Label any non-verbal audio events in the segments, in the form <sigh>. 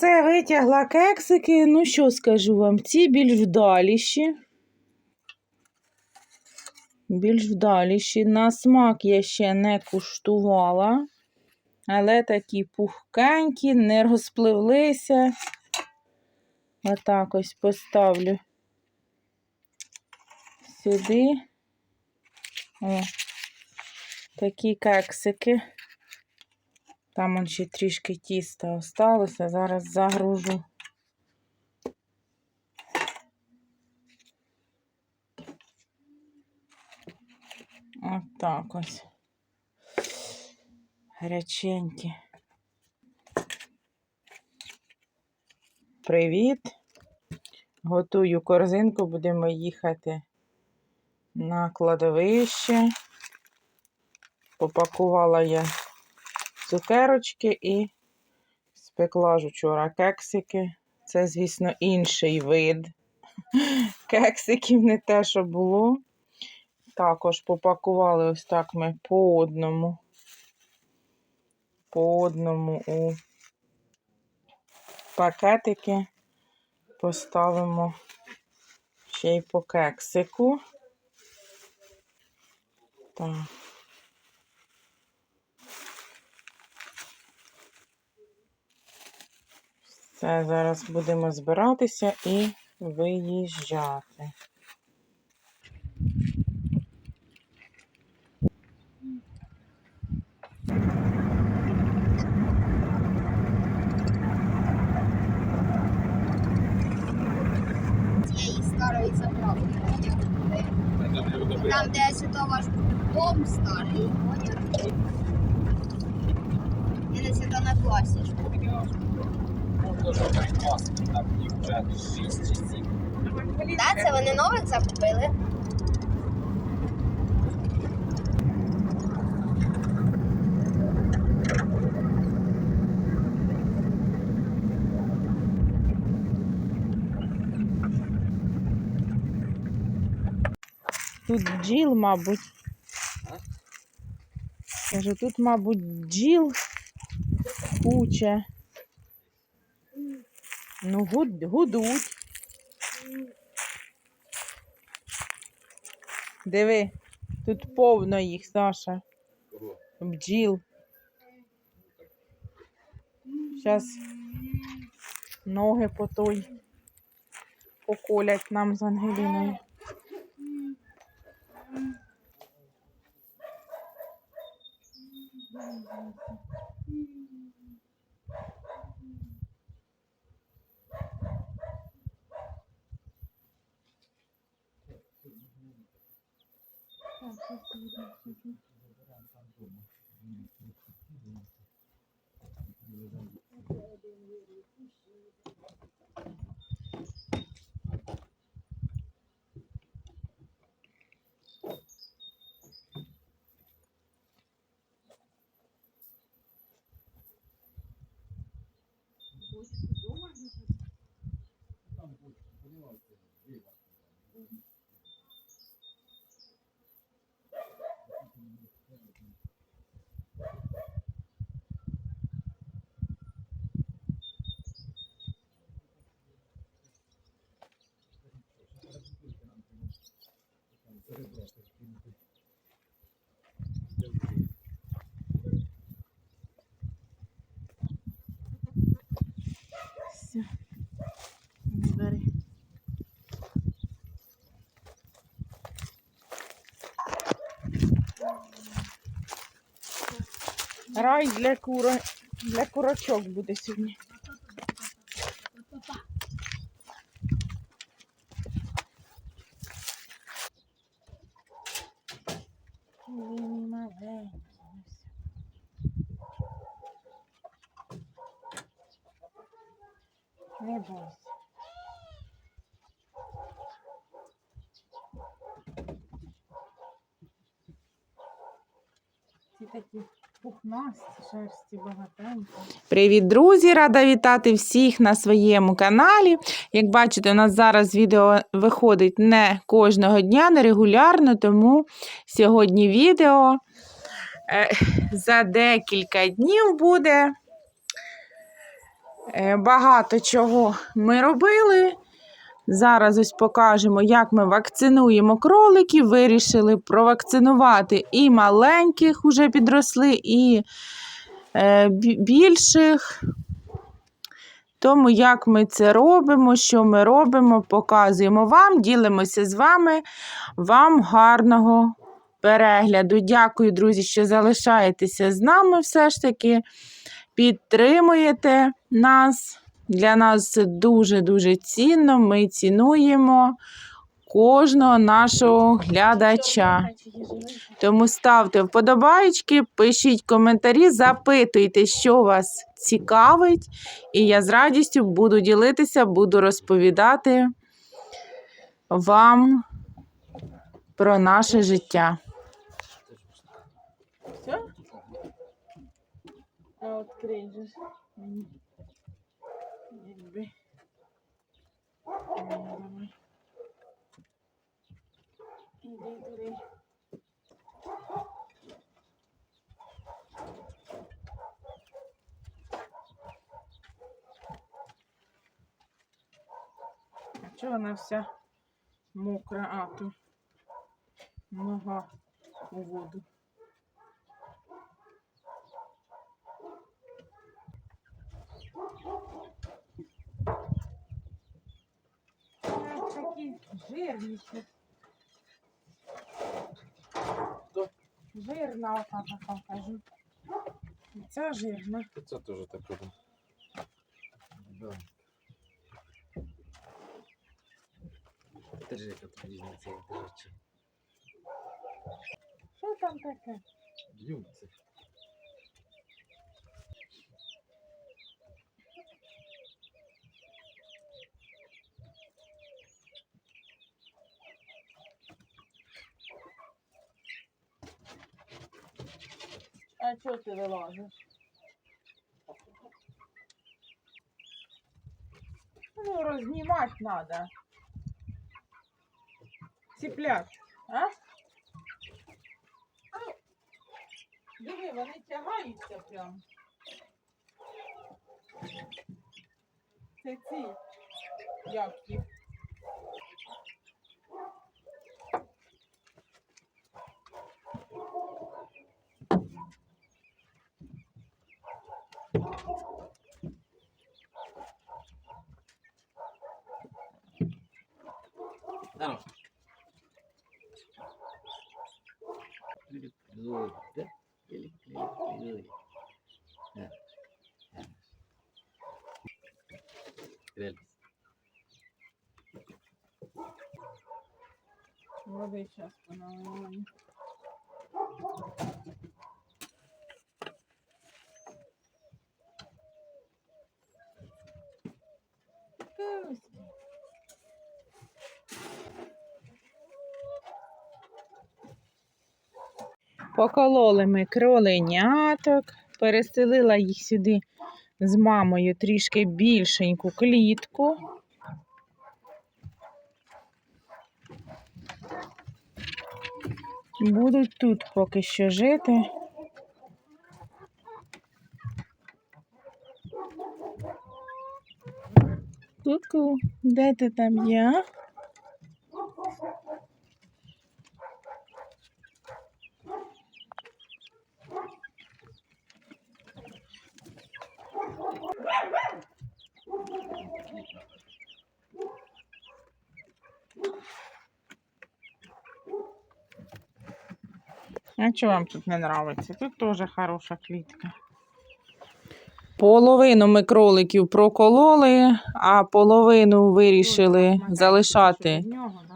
Все, витягла кексики. Ну, що скажу вам, ці більш вдаліші. Більш вдаліші. На смак я ще не куштувала. Але такі пухкенькі, не розпливлися. Отак ось поставлю сюди. О, такі кексики. Там он ще трішки тіста осталося. Зараз загружу. Отак ось. Гаряченькі. Привіт. Готую корзинку, будемо їхати на кладовище. Попакувала я цукерочки і спекла ж вчора кексики. Це, звісно, інший вид <laughs> кексиків, не те, що було. Також попакували ось так ми по одному. По одному у пакетики поставимо ще й по кексику. Так. Все, зараз будемо збиратися і виїжджати. цієї старої заправки. Там, де свято ваш дом старий, поняв? І на на класі. Так, це вони нових закупили. Тут бджіл, мабуть. Кажу, тут, мабуть, бджіл куча. Ну, гуд, гудуть. Диви, тут повно їх, Саша. Бджіл. Зараз ноги по той поколять нам з Ангеліною. muito. Все. Бери. Рай для кура, для курочок буде сьогодні. Такі пухнасті, шерсті багатенькі. Привіт, друзі! Рада вітати всіх на своєму каналі. Як бачите, у нас зараз відео виходить не кожного дня, не регулярно, тому сьогодні відео е, за декілька днів буде. Е, Багато чого ми робили. Зараз ось покажемо, як ми вакцинуємо кроликів. Вирішили провакцинувати і маленьких уже підросли, і е, більших. Тому як ми це робимо, що ми робимо, показуємо вам, ділимося з вами. Вам гарного перегляду. Дякую, друзі, що залишаєтеся з нами все ж таки. Підтримуєте нас. Для нас це дуже-дуже цінно. Ми цінуємо кожного нашого глядача. Тому ставте вподобайки, пишіть коментарі, запитуйте, що вас цікавить. І я з радістю буду ділитися, буду розповідати вам про наше життя. Все? А открий же. Якби. Давай. Іди туди. Чого вона вся мокра, а то нога у воду. Такі жирні. ще. Жирна ота така, кажу. І Ця жирна. Це теж так робить. Да. Держи, як от різниця, як держачи. Що там таке? Б'ються. А чого ти вилазиш? Ну, рознімати треба. Цеплять, а? Ну, Диви, вони тягаються прям. Це ці. Як їх? Да. Люд, люд, да? Покололи ми кроленяток, переселила їх сюди з мамою трішки більшеньку клітку. Будуть тут поки що жити. Кутку, де ти там є? А? Що вам тут не подобається? Тут теж хороша клітка. Половину ми кроликів прокололи, а половину вирішили залишати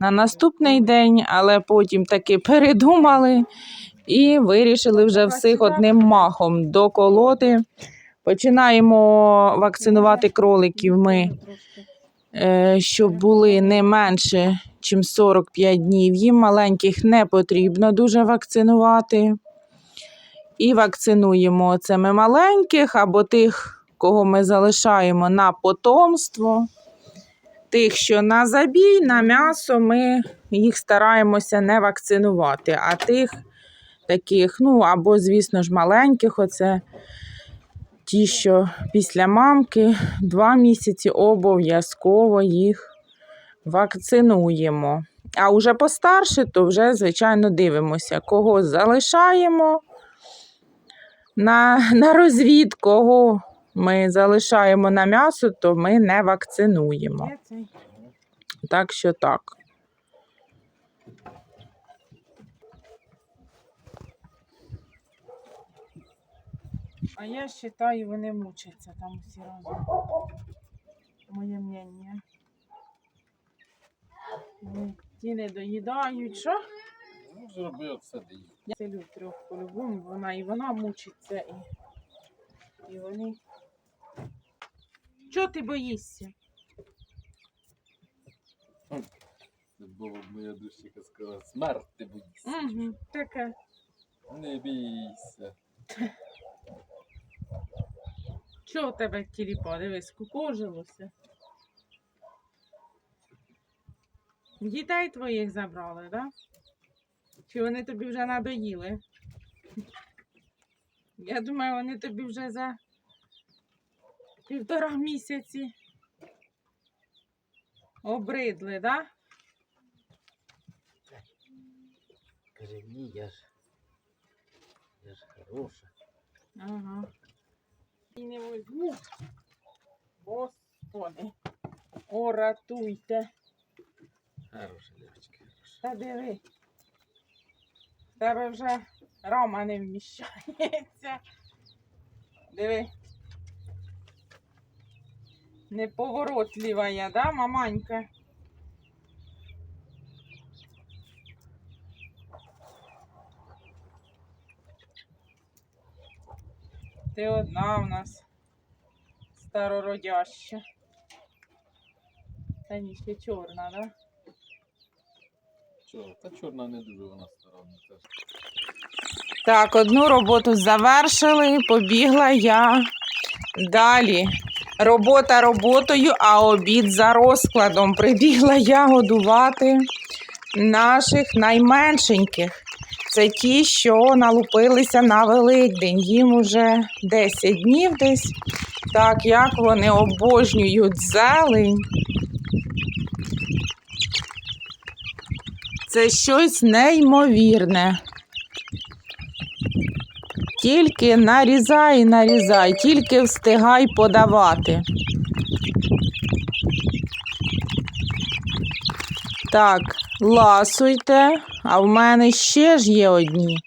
на наступний день, але потім таки <laughs> передумали і вирішили вже всіх одним махом доколоти. Починаємо вакцинувати кроликів ми, е, щоб були не менше, ніж 45 днів. Їм маленьких не потрібно дуже вакцинувати. І вакцинуємо це ми маленьких або тих, кого ми залишаємо на потомство. Тих, що на забій, на м'ясо, ми їх стараємося не вакцинувати. А тих таких, ну або, звісно ж, маленьких, оце ті, що після мамки, два місяці обов'язково їх вакцинуємо. А вже постарше, то вже, звичайно, дивимося, кого залишаємо на, на розвід, кого ми залишаємо на м'ясо, то ми не вакцинуємо. Так що так. А я вважаю, вони мучаться там всі разом. Моє мнення. Ті не доїдають, що? Ну, зробив все дію. Я целю трьох по-любому, вона і вона мучиться, і, і вони. Чого ти боїшся? Це було б моя душка сказала, смерти боїшся. Угу, таке. Не бійся. Чого у тебе тіліпа? Дивись, скукожилося. Дітей твоїх забрали, так? Да? Чи вони тобі вже надоїли? Я думаю, вони тобі вже за півтора місяці обридли, так? Да? Каже, ні, я ж. Я ж хороша. Ага. І не возьму. Господи. О, ратуйте. Хороша дівчинка, хороша. Та диви. В тебе вже рама не вміщається. Диви. Неповоротлива да, маманька? Ти одна в нас старородяща. Та ні, ще чорна, да? Та чорна не дуже вона старанна. Так, одну роботу завершили, побігла я далі. Робота роботою, а обід за розкладом. Прибігла я годувати наших найменшеньких. Це ті, що налупилися на Великдень. Їм уже 10 днів десь. Так, як вони обожнюють зелень. Це щось неймовірне. Тільки нарізай, нарізай, тільки встигай подавати. Так, ласуйте, а в мене ще ж є одні.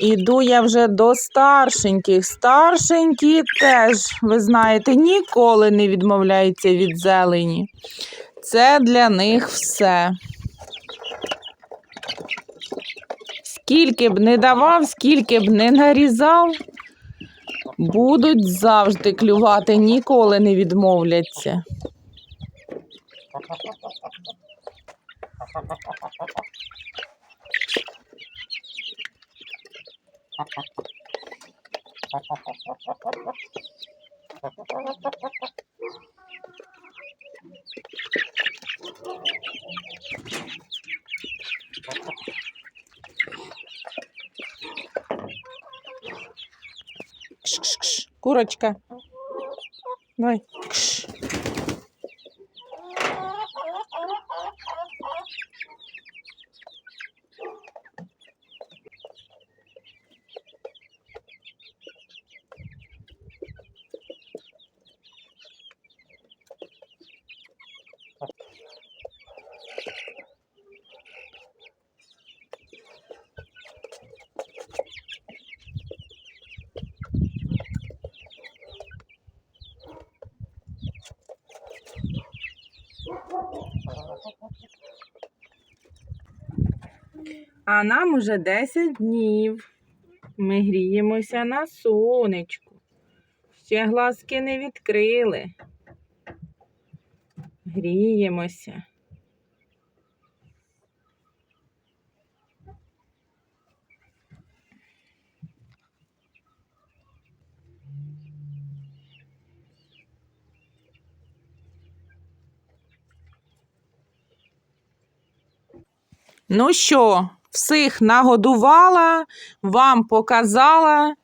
Іду я вже до старшеньких. Старшенькі теж, ви знаєте, ніколи не відмовляються від зелені. Це для них все. Скільки б не давав, скільки б не нарізав, будуть завжди клювати, ніколи не відмовляться. Кш-кш-кш. Курочка. Давай. Кш. А нам уже 10 днів. Ми гріємося на сонечку. Ще глазки не відкрили. Гріємося. Ну що, всіх нагодувала, вам показала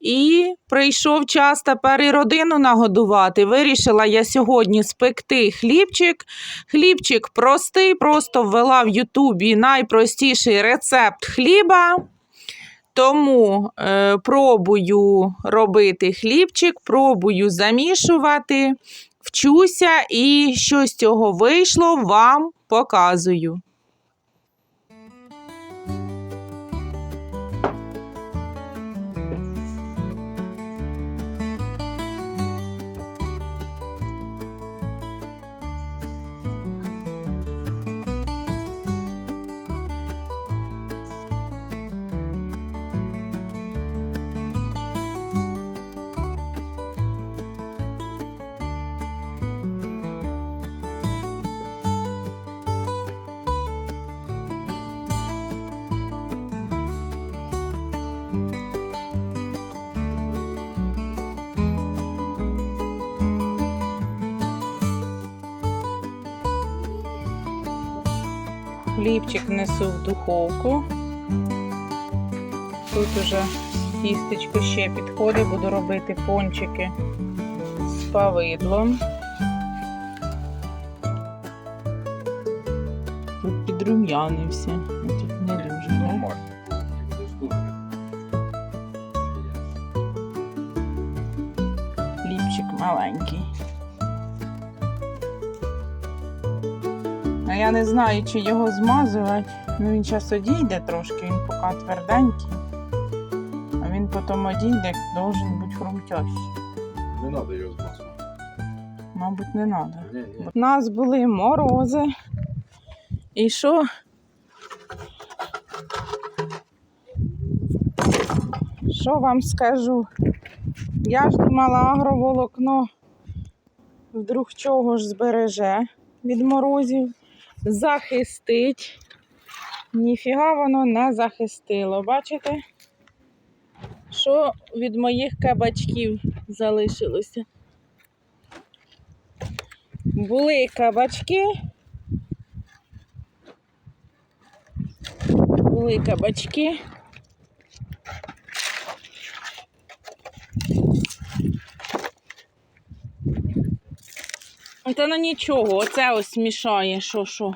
І прийшов час тепер і родину нагодувати. Вирішила я сьогодні спекти хлібчик. Хлібчик простий, просто ввела в Ютубі найпростіший рецепт хліба. Тому е, пробую робити хлібчик, пробую замішувати, вчуся і що з цього вийшло, вам показую. Хлібчик несу в духовку. Тут уже тістечко ще підходить, буду робити пончики з павидлом. Тут підрум'янився. А я не знаю, чи його змазувати. Ну він зараз одійде трошки, він поки тверденький. А він потім одійде, должен бути хрумтящий. Не треба його змазувати. Мабуть, не треба. У нас були морози. І що? Що вам скажу? Я ж думала, агроволокно вдруг чого ж збереже від морозів, захистить. Ніфіга воно не захистило. Бачите? Що від моїх кабачків залишилося? Були кабачки. Були кабачки. Та ну нічого, оце ось мішає, що що.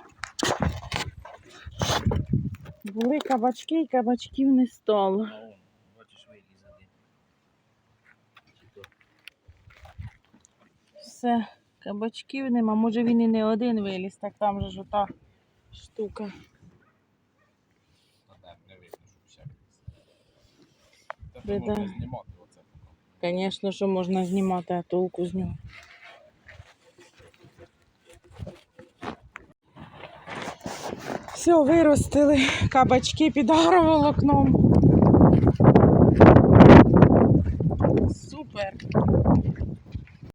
Були кабачки і кабачків не стало. Все, кабачків нема. Може він і не один виліз, так там же ж ота штука. Поки. Звісно, що можна знімати, а толку з нього. Все, виростили кабачки під агроволокном.